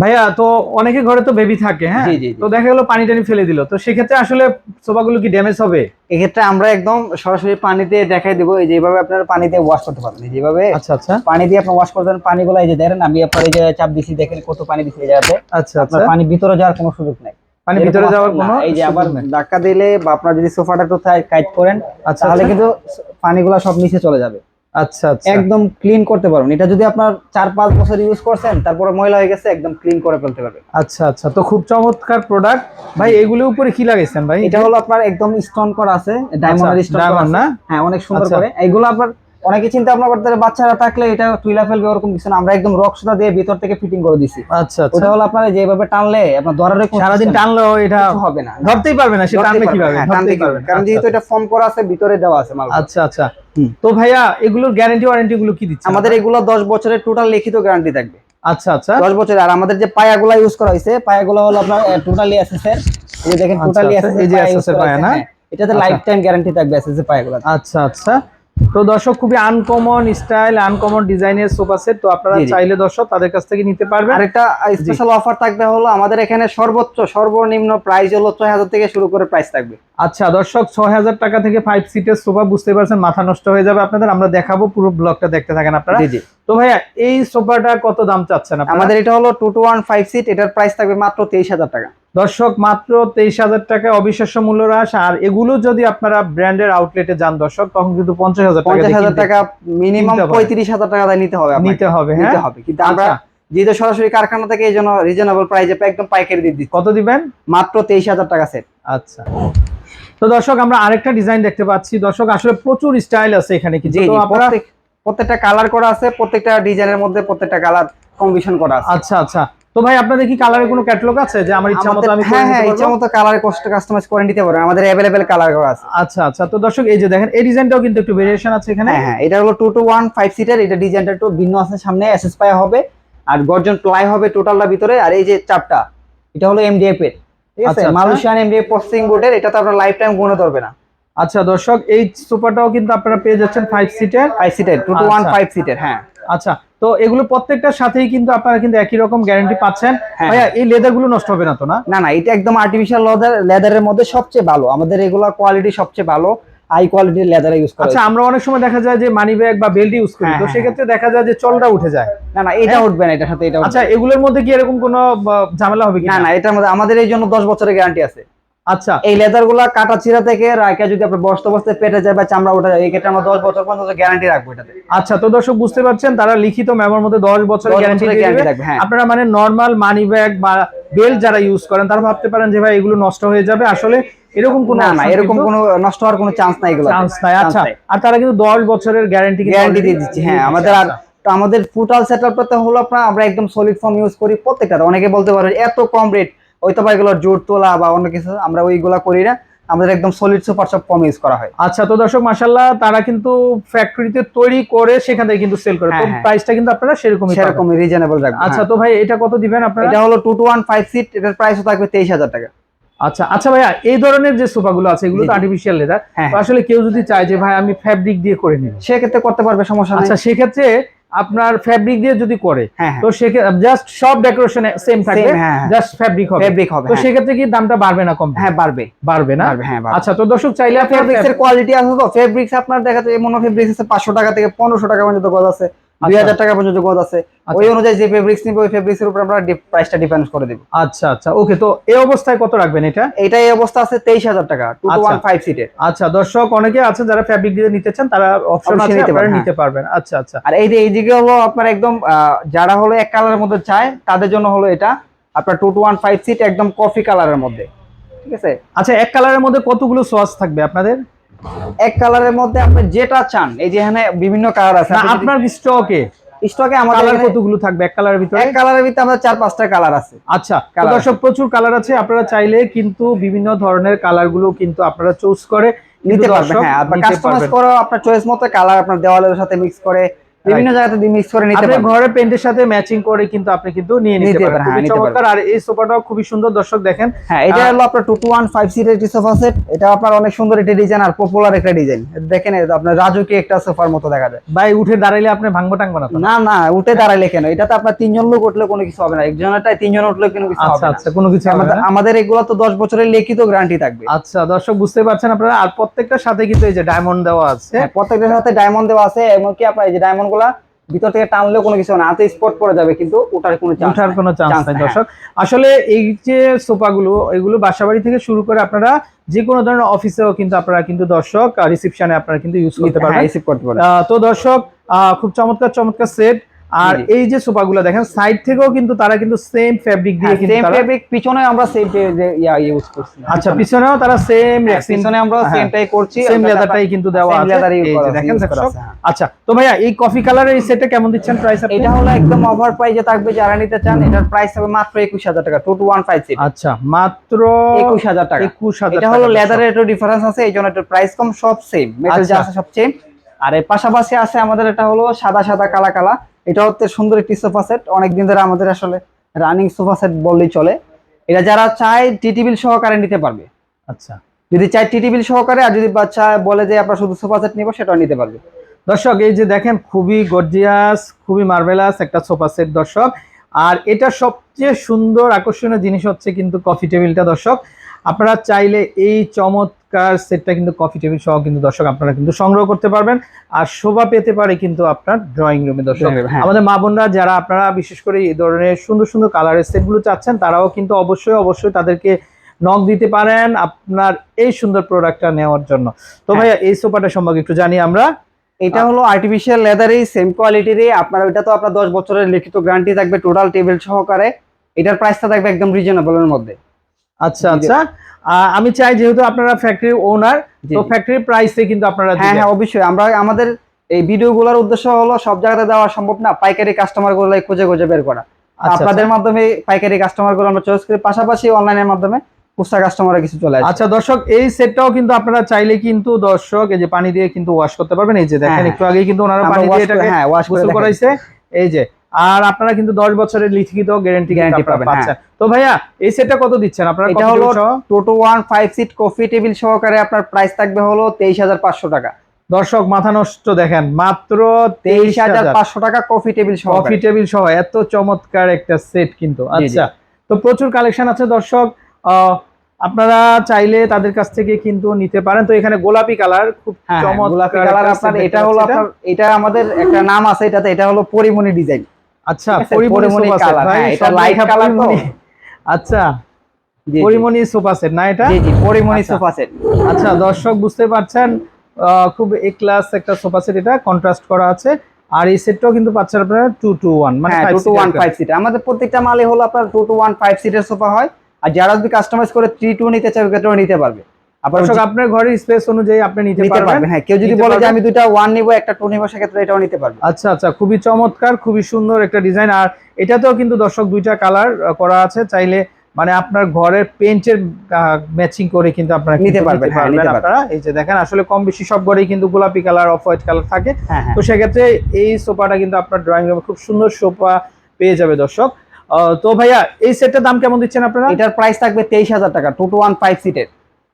ভাইয়া তো অনেকে ঘরে তো বেবি থাকে হ্যাঁ। তো দেখা গেলো পানি টানি ফেলে দিল। তো সেক্ষেত্রে আসলে সোফাগুলো কি ড্যামেজ হবে? এক্ষেত্রে আমরা একদম সরাসরি পানিতে দেখাই দেবো এই যেভাবে আপনারা পানিতে ওয়াশ করতে পারবেন। যেভাবে আচ্ছা আচ্ছা। পানি দিয়ে আপনি ওয়াশ করবেন পানিগুলো এই যে দেখেন আমি আপনার এই যে চাপ দিছি দেখেন কত পানি দিছি এই জায়গাতে আচ্ছা আচ্ছা। আপনার পানি ভিতরে যাওয়ার কোনো সুযোগ নাই। পানি ভিতরে যাওয়ার কোনো এই যে আবার। ধাক্কা দিলে বা আপনার যদি সোফাটা একটু কাইট করেন আচ্ছা, তাহলে আচ্ছা। কিন্তু পানিগুলো সব নিচে চলে যাবে। আচ্ছা আচ্ছা। একদম ক্লিন করতে পারবেন। এটা যদি আপনার চার পাঁচ বছর ইউজ করছেন তারপরে ময়লা হয়ে গেছে একদম ক্লিন করে ফেলতে পারবেন। আচ্ছা আচ্ছা। তো খুব চমৎকার প্রোডাক্ট ভাই এগুলোর উপরে কি লাগাইছেন ভাই? এটা হলো আপনার একদম স্টোন করা আছে ডায়মন্ডের স্টোন করা না? হ্যাঁ অনেক সুন্দর আচ্ছা। করে। এগুলো আপনার অনেকে চিন্তা ভাবনা করতে পারে বাচ্চারা থাকলে এটা তুইলা ফেলবে ওরকম কিছু না। আমরা একদম রক সুতা দিয়ে ভিতর থেকে ফিটিং করে দিছি। আচ্ছা আচ্ছা। ওটা হলো আপনার যেভাবে টানলে আপনার ধরার সারাদিন টানলেও এটা হবে না। ধরতেই পারবে না সে ধরতে টানবে কীভাবে? হ্যাঁ, টানতে পারবে। কারণ যেহেতু এটা ফর্ম করা আছে ভিতরে দেওয়া আছে মাল আচ্ছা আচ্ছা। তো ভাইয়া এগুলোর গ্যারান্টি ওয়ারেন্টি গুলো কি দিচ্ছে আমাদের এগুলো দশ বছরের টোটাল লিখিত গ্যারান্টি থাকবে। আচ্ছা আচ্ছা। দশ বছরের। আর আমাদের যে পায়াগুলো ইউজ করা হয়েছে পায়াগুলো হলো আপনার টোটালি এসএস এর এই দেখেন আচ্ছা, টোটালি আচ্ছা, এই যে SS পায়া না? এটাতে আচ্ছা। লাইফ টাইম গ্যারান্টি থাকবে এসএস এর পায়াগুলো আচ্ছা আচ্ছা। তো দর্শক খুবই আনকমন স্টাইল আনকমন ডিজাইনের সোফা সেট তো আপনারা। চাইলে দর্শক তাদের কাছ থেকে নিতে পারবেন। আরেকটা স্পেশাল অফার থাকবে হলো আমাদের এখানে সর্বোচ্চ সর্বনিম্ন প্রাইস হলো ছয় হাজার থেকে শুরু করে প্রাইস থাকবে। আচ্ছা দর্শক ছয় হাজার টাকা থেকে ফাইভ সিটের সোফা বুঝতে পারছেন মাথা নষ্ট হয়ে যাবে আপনাদের আমরা দেখাবো পুরো ব্লগটা দেখতে থাকেন আপনারা। জি জি। তো ভাইয়া এই সোফাটা কত দাম চাচ্ছেন আপনারা? আমাদের এটা হলো two two one five seat এটার প্রাইস থাকবে মাত্র তেইশ হাজার টাকা। দর্শক মাত্র তেইশ হাজার টাকা অবিশ্বাস্য মূল্য হ্রাস। আর এগুলো যদি আপনারা ব্র্যান্ডের আউটলেটে যান দর্শক তখন কিন্তু পঞ্চাশ হাজার টাকা পঞ্চাশ হাজার টাকা মিনিমাম পঁয়ত্রিশ হাজার টাকা নিতে হবে নিতে হবে হ্যাঁ? নিতে হবে। কিন্তু আমরা আচ্ছা। যেহেতু সরাসরি কারখানা থেকে এই জন্য রিজনেবল প্রাইসে একদম পাইকারি দিয়ে দিচ্ছি। কত দিবেন? মাত্র তেইশ হাজার টাকা সেট আচ্ছা। তো দর্শক আমরা আরেকটা ডিজাইন দেখতে পাচ্ছি। দর্শক আসলে প্রচুর স্টাইল আছে এখানে আপনারা প্রত্যেক প্রত্যেকটা কালার করা আছে প্রত্যেকটা ডিজাইনের মধ্যে প্রত্যেকটা কালার কম্বিনেশন করা আছে। আচ্ছা আচ্ছা। তো ভাই আপনাদের কি কালারের কোনো ক্যাটালগ আছে যে আমার ইচ্ছা মতো আমি হ্যাঁ হ্যাঁ ইচ্ছা মতো কালারে কষ্ট কাস্টমাইজ করে নিতে পারবেন আমাদের অ্যাভেলেবেল কালার করা আছে। আচ্ছা আচ্ছা। তো দর্শক এই যে দেখেন এই ডিজাইনটাও কিন্তু একটু ভেরিয়েশন আছে এখানে। হ্যাঁ হ্যাঁ এটা হলো two two one five seater এটা ডিজাইনটা একটু ভিন্ন আছে সামনে এসএস পায়া হবে আর গর্জন প্লাই হবে টোটালটা ভিতরে আর এই যে চাপটা এটা হলো এমডিএফ এর। ঠিক আছে। মালয়েশিয়ান এমডিএফ প্রসেসিং বোর্ডের এটা তো আপনার লাইফ টাইম গুনে ধরবে না। আচ্ছা দর্শক এই সোফাটাও কিন্তু আপনারা পেয়ে যাচ্ছেন ফাইভ সিটের five seater two two one আচ্ছা। ফাইভ সিটার হ্যাঁ। আচ্ছা তো এগুলো প্রত্যেকটার সাথেই কিন্তু আপনারা কিন্তু একই রকম গ্যারান্টি পাচ্ছেন। হ্যাঁ। ভাইয়া এই লেদারগুলো নষ্ট হবে না তো না? না না এটা একদম আর্টিফিশিয়াল লেদার লেদারের মধ্যে সবচেয়ে ভালো। আমাদের রেগুলার কোয়ালিটি সবচেয়ে ভালো হাই কোয়ালিটির লেদার ইউজ করা আচ্ছা আমরা অনেক সময় দেখা যায় যে মানি ব্যাগ বা বেল্ট ইউজ করি হ্যাঁ, তো হ্যাঁ, সেক্ষেত্রে দেখা যায় যে চলটা উঠে যায়। না না এটা উঠবে না এটার সাথে এটা আচ্ছা এগুলোর মধ্যে কি এরকম কোনো ঝামেলা হবে কি না না এটার মধ্যে আমাদের এই জন্য দশ বছরের গ্যারান্টি আছে। আচ্ছা। এই লেদারগুলা কাটা চিরা থেকে রাখা যদি আপনার বস্তা বস্তে পেটে যায় বা চামড়া উঠে যায় এই ক্ষেত্রে আমরা দশ বছর পর্যন্ত গ্যারান্টি রাখব এটাতে। আচ্ছা তো দর্শক বুঝতে পারছেন তারা লিখিত মেমোর মধ্যে দশ বছরের 10 গ্যারান্টি। থাকবে, হ্যাঁ। আপনারা মানে নর্মাল মানি ব্যাগ বা বেল্ট যারা ইউজ করেন তারা ভাবতে পারেন যে ভাই এগুলো নষ্ট হয়ে যাবে। আসলে এরকম কোনো না না এরকম কোনো নষ্ট হওয়ার কোনো চান্স নাই এগুলো চান্স নাই আচ্ছা। আর তারা কিন্তু দশ বছরের গ্যারান্টি গ্যারান্টি দিয়ে দিচ্ছে হ্যাঁ। আমাদের আর আমাদের ফুটাল সেটআপটাতে হলো আপনার আমরা একদম সলিড ফর্ম ইউজ করি প্রত্যেকটা অনেকে বলতে পারে এত কম রেট ওই তো এগুলো জোর তোলা বা অন্য কিছু আমরা ওইগুলা করি না। আমাদের একদম সলিড সুপার সব ফর্ম ইউজ করা হয়। আচ্ছা তো দর্শক মাশাল্লাহ তারা কিন্তু ফ্যাক্টরিতে তৈরি করে সেখান থেকে কিন্তু সেল করে। তো হ্যাঁ, হ্যাঁ। প্রাইসটা কিন্তু আপনারা সেরকমই পাবেন। সেরকম রিজনেবল রাখব আচ্ছা আচ্ছা তো ভাই এটা কত দিবেন আপনারা? এটা হলো two two one five seat এটার প্রাইস থাকবে তেইশ হাজার টাকা। আচ্ছা আচ্ছা ভাইয়া এই ধরনের যে সোফাগুলো আছে এগুলো তো আর্টিফিশিয়াল লেদার হ্যাঁ, আসলে কেউ যদি চায় যে ভাই আমি ফ্যাব্রিক দিয়ে করে নিব। সেক্ষেত্রে করতে পারবে সমস্যা নেই। আচ্ছা সেক্ষেত্রে আপনার ফেব্রিক দিয়ে যদি করে হ্যাঁ হ্যাঁ। তো সেক্ষেত্রে জাস্ট সব ডেকোরেশন সেম থাকবে Same, হ্যাঁ। জাস্ট ফ্যাব্রিক হবে। ফেব্রিক হবে তো। সেক্ষেত্রে কি দামটা বাড়বে না কম হ্যাঁ বাড়বে। বাড়বে না? আচ্ছা তো দর্শক চাইলে এর কোয়ালিটি আছে তো? ফেব্রিক্স আপনার দেখা যায় মনো ফেব্রিক্স আছে পাঁচশো টাকা থেকে পনেরোশো টাকা পর্যন্ত গজ আছে। দুই হাজার টাকা পর্যন্ত গজ আছে। ওই অনুযায়ী যে ফেব্রিক্স নিবে ওই ফেব্রিক্স এর উপর আমরা প্রাইসটা ডিপেন্ড করে দেবো। আচ্ছা আচ্ছা। ওকে তো এই অবস্থায় কত রাখবেন এটা? এইটাই অবস্থা আছে তেইশ হাজার টাকা টু আচ্ছা। ওয়ান ফাইভ সিটের আচ্ছা দর্শক অনেকে আছে যারা ফ্যাব্রিক দিয়ে নিতে চান তারা অপশন আছে নিতে আপনারা নিতে পারবেন। আচ্ছা আচ্ছা। আর এই যে এইদিকে হলো আপনার একদম যারা হলো এক কালারের মধ্যে চায় তাদের জন্য হলো এটা। আপনার two two one five seat একদম কফি কালারের মধ্যে। ঠিক আছে? আচ্ছা এক কালারের মধ্যে কতগুলো সোয়াস থাকবে আপনাদের? এক কালারের মধ্যে আপনি যেটা চান এই যে এখানে বিভিন্ন কালার আছে। আপনার স্টকে। স্টকে আমাদের কালার কতগুলো থাকবে এক কালারের ভিতরে? এক কালারের ভিতরে আমাদের চার পাঁচটা কালার আছে। আচ্ছা দর্শক প্রচুর কালার আছে। আপনারা চাইলে কিন্তু বিভিন্ন ধরনের কালারগুলো কিন্তু আপনারা চুজ করে নিতে পারবেন হ্যাঁ আপনার কাস্টমাইজ। করো আপনার চয়েস মতো কালার আপনার দেওয়ালের সাথে মিক্স করে বিভিন্ন জায়গাতে মিক্স করে নিতে পারবেন। ঘরে পেন্টের সাথে ম্যাচিং করে কিন্তু আপনি কিন্তু নিয়ে নিতে পারেন। পারেন, হ্যাঁ, খুবই চমৎকার। আর এই সোফাটাও খুবই সুন্দর। দর্শক দেখেন হ্যাঁ এটা হলো আপনার টু টু ওয়ান ফাইভ সিটের একটি সোফা সেট এটা আপনার অনেক সুন্দর একটা ডিজাইন আর পপুলার একটা ডিজাইন দেখেন এটা আপনার রাজুকি একটা সোফার মতো দেখা যায়। ভাই উঠে দাঁড়াইলে আপনি ভাঙবো টাঙবো না না না উঠে দাঁড়াইলে কেন? এটাতে আপনার তিনজন লোক উঠলে কোনো কিছু হবে না। একজনেরটাই তিনজন উঠলে কোনো কিছু আচ্ছা হবে না। আচ্ছা কোনো কিছু হবে আমাদের এগুলো তো দশ বছরের লিখিত গ্যারান্টি থাকবে। আচ্ছা দর্শক বুঝতে পারছেন আপনারা। আর প্রত্যেকটার সাথে কিন্তু এই যে ডায়মন্ড দেওয়া আছে। হ্যাঁ, প্রত্যেকটার সাথে ডায়মন্ড দেওয়া আছে। এমনকি আপনার এই যে ডায়মন্ড গুলা ভিতর থেকে টানলেও কোনো কিছু না। হাতে স্পট পড়ে যাবে কিন্তু ওটার কোনো চান্স উঠার কোনো চান্স নাই নাই, দর্শক। আসলে এই যে সোফাগুলো এগুলো বাসাবাড়ি থেকে শুরু করে আপনারা যে কোনো ধরনের অফিসেও কিন্তু আপনারা কিন্তু দর্শক রিসেপশনে আপনারা কিন্তু ইউজ করতে পারবেন। রিসিভ করতে পারবেন। আহ, তো দর্শক আহ, খুব চমৎকার চমৎকার সেট আর। এই যে সোফাগুলো দেখেন সাইড থেকেও কিন্তু তারা কিন্তু সেম ফেব্রিক দিয়ে কিন্তু সেম ফেব্রিক পিছনে আমরা সেম ইয়া ইউজ করছি। আচ্ছা পিছনেও তারা সেম হ্যাঁ, পিছনে আমরা সেমটাই করছি সেম লেদারটাই কিন্তু দেওয়া আছে। use এই করা দেখেন হ্যাঁ। আচ্ছা তো ভাইয়া এই কফি কালারের এই সেটটা কেমন দিচ্ছেন প্রাইস আপনি? এটা হলো একদম ওভার প্রাইসে থাকবে যারা নিতে চান এটার প্রাইস হবে মাত্র একুশ হাজার টাকা two two one five seat আচ্ছা মাত্র একুশ হাজার টাকা। একুশ হাজার এটা হলো লেদারের একটু ডিফারেন্স আছে এই জন্য একটু প্রাইস কম সব সেম মেটাল যা আচ্ছা। আছে সব সেম আর এর পাশাপাশি আছে আমাদের এটা হলো সাদা সাদা কালা কালা। এটা হচ্ছে সুন্দর একটি সোফা সেট অনেকদিন ধরে আমাদের আসলে রানিং সোফা সেট বললেই চলে। এটা যারা চায় টি টেবিল সহকারে নিতে পারবে। আচ্ছা। যদি চায় টি টেবিল সহকারে আর যদি বাচ্চা বলে যে আপনার শুধু সোফা সেট নিবো সেটাও নিতে পারবে। দর্শক এই যে দেখেন খুবই গর্জিয়াস খুবই মার্ভেলাস একটা সোফা সেট দর্শক। আর এটা সবচেয়ে সুন্দর আকর্ষণীয় জিনিস হচ্ছে কিন্তু কফি টেবিলটা দর্শক। আপনারা চাইলে এই চমৎকার সেটটা কিন্তু কফি টেবিল সহ কিন্তু দর্শক আপনারা কিন্তু সংগ্রহ করতে পারবেন। আর শোভা পেতে পারে কিন্তু আপনার ড্রয়িং রুমে দর্শক। হ্যাঁ। আমাদের মা বোনরা যারা আপনারা বিশেষ করে এই ধরনের সুন্দর সুন্দর কালারের সেটগুলো চাচ্ছেন তারাও কিন্তু অবশ্যই অবশ্যই তাদেরকে নক দিতে পারেন আপনার এই সুন্দর প্রোডাক্টটা নেওয়ার জন্য। তো হ্যাঁ। ভাইয়া এই সোফাটা সম্পর্কে একটু জানি আমরা। এটা হলো আর্টিফিশিয়াল লেদারই সেম কোয়ালিটিরই আপনার ওইটা তো আপনার দশ বছরের লিখিত গ্যারান্টি থাকবে টোটাল টেবিল সহকারে। এটার প্রাইসটা থাকবে একদম রিজনেবলের মধ্যে। আচ্ছা। আচ্ছা। আমি চাই যেহেতু আপনারা ফ্যাক্টরি ওনার তো। ফ্যাক্টরি প্রাইসে কিন্তু আপনারা হ্যাঁ হ্যাঁ অবশ্যই। আমরা আমাদের এই ভিডিও ভিডিওগুলোর উদ্দেশ্য হলো সব জায়গাতে দেওয়া সম্ভব না। পাইকারি কাস্টমারগুলো খুঁজে খুঁজে বের করা। আচ্ছা, আপনাদের মাধ্যমে পাইকারি কাস্টমারগুলো আমরা চয়েস করি। পাশাপাশি অনলাইনের মাধ্যমে খুচরা কাস্টমার কিছু চলে আসে। আচ্ছা দর্শক এই সেটটাও কিন্তু আপনারা চাইলে কিন্তু দর্শক এই যে পানি দিয়ে কিন্তু ওয়াশ করতে পারবেন। এই যে দেখেন হ্যাঁ, একটু আগেই কিন্তু ওনারা পানি দিয়ে এটাকে হ্যাঁ ওয়াশ করাইছে। এই যে আর আপনারা কিন্তু 10 বছরের লিখিত গ্যারান্টি গ্যারান্টি পাবেন, হ্যাঁ। তো ভাইয়া এই সেটটা কত দিচ্ছেন? আপনারা এটা হলো two two one five seat coffee table সহকারে আপনার প্রাইস থাকবে হলো তেইশ হাজার পাঁচশো টাকা। দর্শক মাথা নষ্ট দেখেন মাত্র তেইশ হাজার পাঁচশো টাকা কফি টেবিল সহ কফি টেবিল সহ এত চমৎকার একটা সেট কিন্তু। আচ্ছা তো প্রচুর কালেকশন আছে দর্শক। আপনারা চাইলে তাদের কাছ থেকে কিন্তু নিতে পারেন। তো এখানে গোলাপি কালার খুব হ্যাঁ, হ্যাঁ, চমৎকার গোলাপি কালার আপনার এটা হলো আপনার এটা আমাদের একটা নাম আছে এটাতে এটা হলো পরিমণি ডিজাইন আচ্ছা পরিমণি পরিমণি সোফা হ্যাঁ, এটা তো। আচ্ছা পরিমণি সোফা সেট না এটা? জি জি পরিমণি আচ্ছা। সোফা সেট আচ্ছা দর্শক বুঝতে পারছেন খুব এ ক্লাস একটা সোফা সেট এটা কন্ট্রাস্ট করা আছে। আর এই সেটটাও কিন্তু পাচ্ছেন আপনারা টু টু ওয়ান মানে হ্যাঁ two two one seater five seat আমাদের প্রত্যেকটা মালে হলো আপনার টু টু ওয়ান ফাইভ সিটের সোফা হয়। আর যারা যদি কাস্টমাইজ করে থ্রি টু নিতে চায় নিতে পারবে। দর্শক আপনার ঘরের স্পেস অনুযায়ী আপনি নিতে পারবেন। পারবেন হ্যাঁ কেউ যদি বলে যে পারবেন। আমি দুইটা ওয়ান নিবো একটা টু নিবো সেক্ষেত্রে এটাও নিতে পারবে আচ্ছা আচ্ছা খুবই চমৎকার খুবই সুন্দর একটা ডিজাইন আর এটাতেও কিন্তু দর্শক দুইটা কালার করা আছে। চাইলে মানে আপনার ঘরের পেন্টের ম্যাচিং করে কিন্তু আপনারা নিতে পারবেন, হ্যাঁ, পারবেন। আপনারা। এই যে দেখেন আসলে কম বেশি সব ঘরেই কিন্তু গোলাপি কালার অফ হোয়াইট কালার থাকে। হ্যাঁ হ্যাঁ। তো সেক্ষেত্রে এই সোফাটা কিন্তু আপনার ড্রয়িং রুমে খুব সুন্দর সোফা পেয়ে যাবে দর্শক। তো ভাইয়া এই সেটটার দাম কেমন দিচ্ছেন আপনারা? এটার প্রাইস থাকবে তেইশ হাজার টাকা টু টু ওয়ান ফাইভ সিটের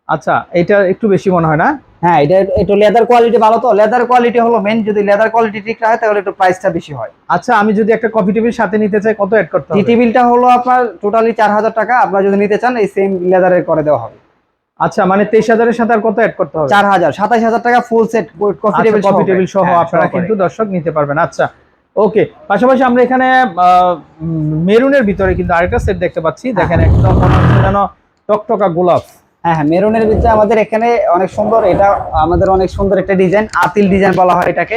আচ্ছা এটা একটু বেশি মনে হয় না? হ্যাঁ এটা একটু লেদার কোয়ালিটি ভালো তো। লেদার কোয়ালিটি হলো মেন যদি লেদার কোয়ালিটি ঠিক হয় তাহলে একটু প্রাইসটা বেশি হয়। আচ্ছা আমি যদি একটা কফি টেবিল সাথে নিতে চাই কত অ্যাড করতে টি হবে? টেবিলটা হলো আপনার টোটালি চার হাজার টাকা। আপনার যদি নিতে চান এই সেম লেদারের করে দেওয়া হবে। আচ্ছা মানে তেইশ হাজারের সাথে আর কত অ্যাড করতে হবে? চার হাজার সাতাশ হাজার টাকা full set coffee table coffee table সহ হ্যাঁ, আপনারা কিন্তু দর্শক নিতে পারবেন। আচ্ছা ওকে পাশাপাশি আমরা এখানে মেরুনের ভিতরে কিন্তু আরেকটা সেট দেখতে পাচ্ছি। দেখেন একদম যেন টকটকা গোলাপ। হ্যাঁ হ্যাঁ মেরুনের ভিতরে আমাদের এখানে অনেক সুন্দর এটা আমাদের অনেক সুন্দর একটা ডিজাইন আতিল ডিজাইন বলা হয় এটাকে।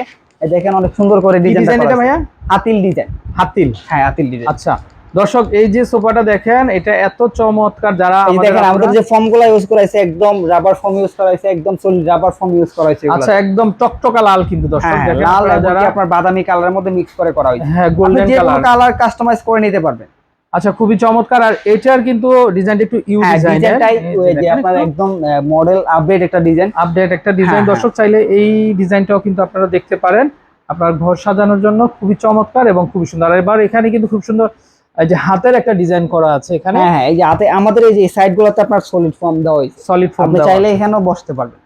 দেখেন অনেক সুন্দর করে ডিজাইন এটা ভাইয়া? আতিল ডিজাইন হাতিল হ্যাঁ আতিল ডিজাইন আচ্ছা দর্শক এই যে সোফাটা দেখেন এটা এত চমৎকার যারা এই দেখেন আমাদের যে ফর্মগুলো ইউজ করা হয়েছে একদম রাবার ফর্ম ইউজ করা হয়েছে একদম সলিড রাবার ফর্ম ইউজ করা হয়েছে আচ্ছা একদম টকটকা লাল কিন্তু দর্শক হ্যাঁ দেখেন লাল যারা আপনার বাদামি কালারের মধ্যে মিক্স করে করা হয়েছে। হ্যাঁ গোল্ডেন কালার কালার কাস্টমাইজ করে নিতে পারবেন। আচ্ছা খুবই চমৎকার। আর এটার কিন্তু ডিজাইনটা একটু ইউ হ্যাঁ ডিজাইন ডিজাইনটাই ওই যে আপনার একদম মডেল আপডেট একটা ডিজাইন আপডেট একটা ডিজাইন হ্যাঁ, দর্শক চাইলে এই ডিজাইনটাও কিন্তু আপনারা দেখতে পারেন। আপনার ঘর সাজানোর জন্য খুবই চমৎকার এবং খুবই সুন্দর। আর এবার এখানে কিন্তু খুব সুন্দর এই যে হাতের একটা ডিজাইন করা আছে এখানে। হ্যাঁ হ্যাঁ এই যে হাতে আমাদের এই যে সাইড গুলোতে আপনার সলিড ফর্ম দেওয়া হয়েছে। সলিড ফর্ম আপনি চাইলে এখানেও বসতে পারবেন।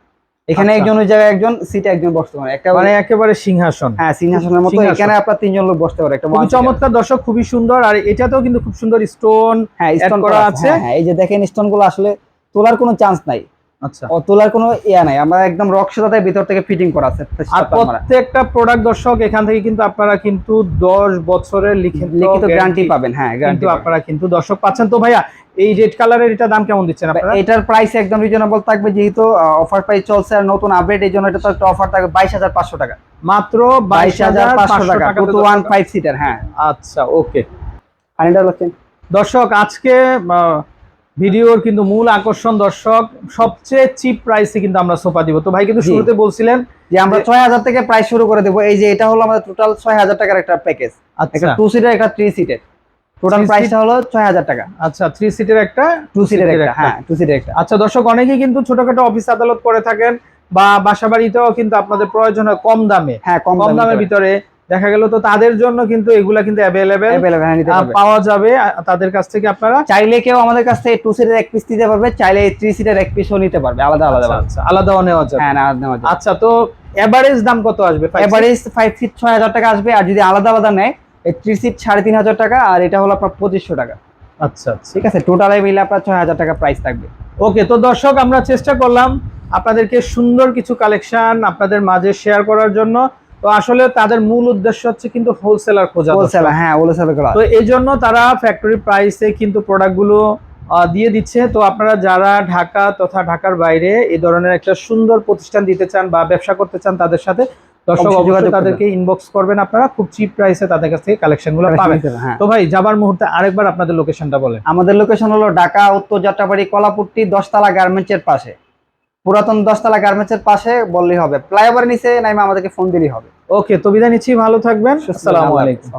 এখানে আচ্ছা। একজন ওই জায়গায় একজন সিটে একজন বসতে পারে। একটা মানে একেবারে সিংহাসন। হ্যাঁ সিংহাসনের মতো। এখানে আপনার তিনজন লোক বসতে পারে একটা চমৎকার দর্শক খুবই সুন্দর। আর এটাতেও কিন্তু খুব সুন্দর স্টোন হ্যাঁ স্টোন করা। আছে। হ্যাঁ এই যে দেখেন স্টোনগুলো আসলে তোলার কোনো চান্স নাই। আচ্ছা। ও তোলার কোনো ইয়া নাই। আমরা একদম রক ভিতর থেকে ফিটিং করা আছে আর প্রত্যেকটা প্রোডাক্ট দর্শক এখান থেকে কিন্তু আপনারা কিন্তু দশ বছরের লিখিত গ্যারান্টি পাবেন হ্যাঁ গ্যারান্টি আপনারা কিন্তু দর্শক পাচ্ছেন। তো ভাইয়া এই রেড কালারের এটা দাম কেমন দিচ্ছেন আপনারা? এটার প্রাইস একদম রিজনেবল থাকবে যেহেতু অফার প্রাইস চলছে আর নতুন আপডেট এই জন্য এটা তো একটা অফার থাকবে বাইশ হাজার পাঁচশো টাকা। মাত্র বাইশ হাজার পাঁচশো টাকা। টাকাতে টু ওয়ান দর্শক- ফাইভ সিটার হ্যাঁ। আচ্ছা ওকে আর এটা দর্শক আজকে ভিডিওর কিন্তু মূল আকর্ষণ দর্শক সবচেয়ে চিপ প্রাইসে কিন্তু আমরা সোফা দিব। তো ভাই কিন্তু। শুরুতে বলছিলেন যে আমরা ছয় হাজার থেকে প্রাইস শুরু করে দেবো। এই যে এটা হলো আমাদের টোটাল ছয় হাজার টাকার একটা প্যাকেজ আচ্ছা। একটা টু সিটার একটা থ্রি সিটের টোটাল প্রাইসটা হলো ছয় হাজার টাকা। আচ্ছা থ্রি সিটের একটা টু সিটের একটা হ্যাঁ টু সিটের একটা। আচ্ছা দর্শক অনেকেই কিন্তু ছোটখাটো অফিস আদালত করে থাকেন বা বাসা বাড়িতেও কিন্তু আপনাদের প্রয়োজন হয় কম দামে। হ্যাঁ কম দামের ভিতরে। দেখা গেল তো তাদের জন্য কিন্তু এগুলা কিন্তু অ্যাভেলেবেল পাওয়া যাবে। তাদের কাছ থেকে আপনারা চাইলে কেউ আমাদের কাছ থেকে টু সিটের এক পিস নিতে পারবে চাইলে থ্রি সিটের এক পিসও নিতে পারবে। আলাদা আলাদা আচ্ছা, আচ্ছা, আলাদাও নেওয়া যাবে হ্যাঁ না নেওয়া যায় আচ্ছা তো এভারেজ দাম কত আসবে? এভারেজ ফাইভ সিট ছয় হাজার টাকা আসবে আর যদি আলাদা আলাদা নেয় এই থ্রি সিট সাড়ে তিন হাজার টাকা আর এটা হলো আপনার পঁচিশশো টাকা। আচ্ছা আচ্ছা। ঠিক আছে টোটালে মিলে আপনার ছয় হাজার টাকা প্রাইস থাকবে। ওকে তো দর্শক আমরা চেষ্টা করলাম আপনাদেরকে সুন্দর কিছু কালেকশন আপনাদের মাঝে শেয়ার করার জন্য। তো আসলে তাদের মূল উদ্দেশ্য হচ্ছে কিন্তু হোলসেলার খোঁজা হোলসেলার হ্যাঁ হোলসেল করা। তো এই জন্য তারা ফ্যাক্টরি প্রাইসে কিন্তু প্রোডাক্টগুলো দিয়ে দিচ্ছে। তো আপনারা যারা ঢাকা তথা ঢাকার বাইরে এই ধরনের একটা সুন্দর প্রতিষ্ঠান দিতে চান বা ব্যবসা করতে চান তাদের সাথে দর্শক অবশ্যই। তাদেরকে ইনবক্স করবেন আপনারা। খুব চিপ প্রাইসে তাদের কাছ থেকে কালেকশনগুলো পাবেন। হ্যাঁ। তো ভাই যাবার মুহূর্তে আরেকবার আপনাদের লোকেশনটা বলেন। আমাদের লোকেশন হলো ঢাকা উত্তর যাত্রাবাড়ি কলাপুট্টি দশতলা গার্মেন্টসের পাশে। পুরাতন দশতলা গার্মেন্টসের পাশে বললেই হবে। ফ্লাইওভার নিচে নাইমা আমাদেরকে ফোন দিলেই হবে। ওকে তো বিদায় নিচ্ছি ভালো থাকবেন। আসসালামু আলাইকুম।